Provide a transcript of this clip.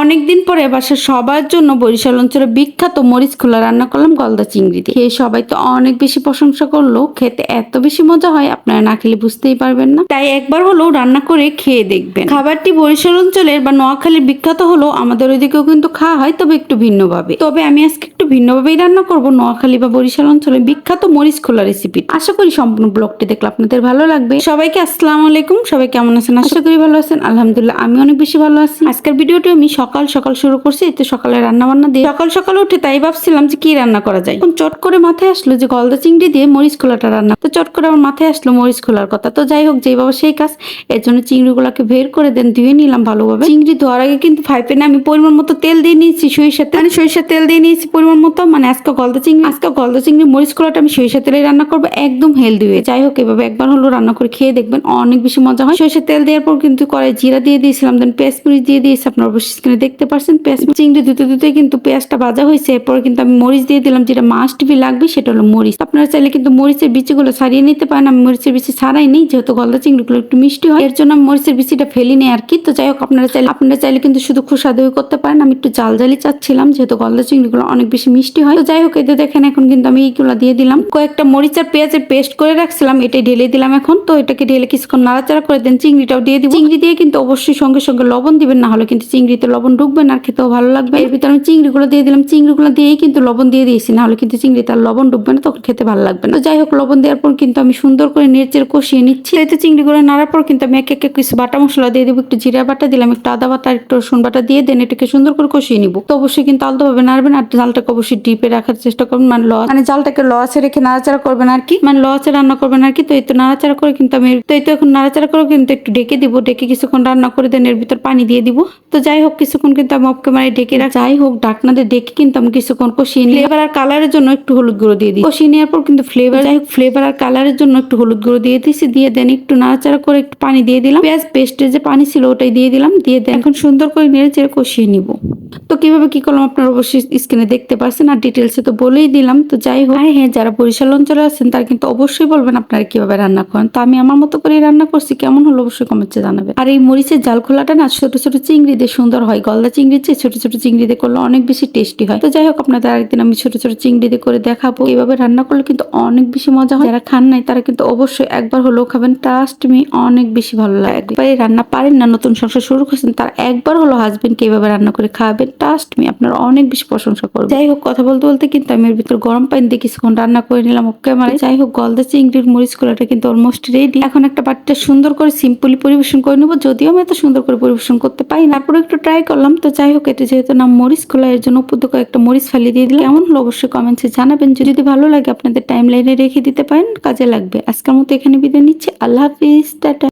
অনেকদিন পরে বাসার সবার জন্য বরিশাল অঞ্চলের বিখ্যাত মরিচ খোলা রান্না করলাম গলদা চিংড়ি দিয়ে। খেয়ে সবাই তো অনেক বেশি প্রশংসা করল, খেতে এত বেশি মজা হয় আপনারা না খেলে বুঝতেই পারবেন না। তাই একবার হলেও রান্না করে খেয়ে দেখবেন। খাবারটি বরিশাল অঞ্চলের বা নোয়াখালীর বিখ্যাত হলো আমাদের ওইদিকেও কিন্তু খাওয়া হয়, তবে একটু ভিন্নভাবে। তবে আমি আজকে একটু ভিন্নভাবেই রান্না করব নোয়াখালী বা বরিশাল অঞ্চলের বিখ্যাত মরিচ খোলা রেসিপি আশা করি সম্পূর্ণ ব্লগটি দেখলে আপনাদের ভালো লাগবে। সবাইকে আসসালামু আলাইকুম, সবাই কেমন আছেন? আশা করি ভালো আছেন। আলহামদুলিল্লাহ, আমি অনেক বেশি ভালো আছি। আজকের ভিডিওটি আমি সকাল সকাল শুরু করছি এতে সকালে রান্না বান্না দিয়ে সকাল সকাল উঠে তাই ভাবছিলাম যে কি রান্না করা যায়। চট করে মাথায় আসলো যে গলদা চিংড়ি দিয়ে মরিচ খোলাটা রান্না। তো চট করে আমার মাথায় আসলো মরিচ খোলার কথা। তো যাই হোক, যেই বাবা সেই কাজ, এর জন্য চিংড়িগুলোকে বের করে দেন, ধুয়ে নিলাম ভালোভাবে। চিংড়ি ধোয়ার আগে কিন্তু ফ্রাই প্যানে আমি পরিমাণ মতো তেল দিয়ে নিয়েছি, সরিষার তেল। মানে সরিষার তেল দিয়ে নিয়েছি পরিমাণ মতো মানে আজকে গলদা চিংড়ি, আজকে গলদা চিংড়ি মরিচ খোলাটা আমি সরিষার তেলে রান্না করব, একদম হেলদি হয়ে যাই হোক, এভাবে একবার হলো রান্না করে খেয়ে দেখবেন, অনেক বেশি মজা হয়। সরিষার তেল দেওয়ার পর কিন্তু করে জিরা দিয়ে দিয়েছিলাম দেন পেঁয়াজ মরিচ দিয়ে দিয়েছি, আপনার অবশ্যই স্ক্রিনে দেখতে পারছেন পেঁয়াজ চিংড়ি ধুতে ধুতে কিন্তু পেঁয়াজটা ভাজা হয়েছে। এরপর কিন্তু আমি মরিচ দিয়ে দিলাম, যেটা মাস্ট বি লাগবে, সেটা হলো মরিচ। আপনারা চাইলে কিন্তু মরিচের বিচিগুলো ছাড়িয়ে নিতে পারেন। আমি মরিচের বিচি ছাড়াই নেই, যেহেতু গলদা চিংড়িগুলো একটু মিষ্টি হয়। এর জন্য আমি মরিচের বিচিটা ফেলি নেই আর কি। তো যাই হোক, আপনারা চাইলে আপনারা চাইলে কিন্তু শুধু খোসা দই করতে পারেন। আমি একটু জাল জালি চাচ্ছিলাম, যেহেতু গলদা চিংড়িগুলো অনেক বেশি মিষ্টি হয়। তো যাই হোক এতে দেখেন, এখন কিন্তু আমি এইগুলো দিয়ে দিলাম। কয়েকটা মরিচ আর পেঁয়াজের পেস্ট করে রাখছিলাম, এটাই ঢেলে দিলাম এখন। তো এটাকে ঢেলে কিছুক্ষণ নাড়াচাড়া করে দেন, চিংড়িটাও দিয়ে দিব। চিংড়ি দিয়ে কিন্তু অবশ্যই সঙ্গে সঙ্গে লবণ দিবেন না হলে কিন্তু চিংড়িতে লবণ ঢুকবে না আর খেতেও ভালো লাগবে এর ভিতরে আমি চিংড়িগুলো দিয়ে দিলাম। চিংড়িগুলো দিয়েই কিন্তু লবণ দিয়ে দিয়েছি না হলে কিন্তু চিংড়ি তার লবণ ঢুকবে না তখন খেতে ভালো লাগবে না। তো যাই হোক লবণ দেওয়ার পর কিন্তু আমি সুন্দর করে নেড়েচেড়ে কষিয়ে নিচ্ছি। এতে চিংড়িগুলো নাড়ার পর কিন্তু আমি এক এক কিছু বাটা মশলা দিয়ে দেবো একটু জিরা বাটা দিলাম একটু আদা বাটা একটু রসুন বাটা দিয়ে দেন এটাকে সুন্দর করে কষিয়ে নিব। তো অবশ্যই কিন্তু আলতোভাবে নাড়বেন আর জালটাকে অবশ্যই ডিপে রাখার চেষ্টা করবেন মানে লস মানে জালটাকে লসে রেখে নাড়াচাড়া করবেন আর কি? মানে লসে রান্না করবেন আর কি। তো এই তো নাড়াচাড়া করে কিন্তু আমি তো এই তো এখন নাড়াচাড়া করে কিন্তু একটু ডেকে দিব ডেকে কিছুক্ষণ রান্না করে দেন এর ভিতর পানি দিয়ে দিব। তো যাই হোক কিছুক্ষণ কিন্তু আমি অফ ক্যামেরায় ঢেকে রাখ যাই হোক, ডাকনাদের ডেকে কিন্তু আমি কিছুক্ষণ কষিয়ে নিই। ফ্লেভার আর কালারের জন্য একটু হলুদ গুঁড়ো দিয়ে দিই। কষিয়ে নেওয়ার পর কিন্তু ফ্লেভার যাই হোক ফ্লেভার আর কালারের জন্য একটু হলুদ গুঁড়ো দিয়ে দিয়েছি দিয়ে দেন একটু নাড়াচাড়া করে একটু পানি দিয়ে দিলাম। পেঁয়াজ পেস্টের যে পানি ছিল ওটাই দিয়ে দিলাম। দিয়ে দেন এখন সুন্দর করে নেড়ে চেড়ে কষিয়ে নিব। কীভাবে কি করলাম আপনারা অবশ্যই স্ক্রিনে দেখতে পারছেন আর ডিটেলসে তো বলেই দিলাম। তো যাই হোক হ্যাঁ হ্যাঁ যারা বরিশাল অঞ্চলে আছেন, তারা কিন্তু অবশ্যই বলবেন আপনারা কীভাবে রান্না করেন। তো আমি আমার মতো করে রান্না করছি, কেমন হলো অবশ্যই কমেন্টে জানাবে আর এই মরিচের জাল খোলাটা না, ছোট ছোট চিংড়ি দিয়ে সুন্দর হয়। গলদা চিংড়ির চেয়ে ছোট ছোট চিংড়ি দিয়ে করলে অনেক বেশি টেস্টি হয়। তো যাই হোক, আপনাদের আরেকদিন আমি ছোট ছোট চিংড়ি দিয়ে করে দেখাবো। এইভাবে রান্না করলে কিন্তু অনেক বেশি মজা হয়। যারা খান নাই, তারা কিন্তু অবশ্যই একবার হলেও খাবেন। ট্রাস্ট মি অনেক বেশি ভালো লাগে। রান্না পারেন না, নতুন সংসার শুরু করছেন, তার একবার হলো হাজবেন্ডকে এইভাবে রান্না করে খাওয়াবেন। ট্রাস্ট মি আপনারা অনেক বেশি প্রশংসা করবেন যাই হোক, কথা বলতে বলতে কিন্তু আমি এর ভিতর গরম পানি দিয়ে কিছুক্ষণ রান্না করে নিলাম ওকে আমার। যাই হোক, গলদা চিংড়ির মরিচ কলাটা কিন্তু অলমোস্ট রেডি এখন একটা পাটিটা সুন্দর করে সিম্পলি পরিবেশন করে নেব। যদিও আমি এত সুন্দর করে পরিবেশন করতে পারি না। তারপরে একটু ট্রাই করলাম। তো যাই হোক, এটা যেহেতু নাম মরিচ খোলা এর জন্য থেকে একটা মরিচ ফালি দিয়ে দিলাম। কেমন হলো অবশ্যই কমেন্টসে জানাবেন। যদি ভালো লাগে, আপনাদের টাইম লাইনে রেখে দিতে পারেন। কাজে লাগবে। আজকের মতো এখানে বিদায় নিচ্ছি। আল্লাহ হাফিজ। Ta ta.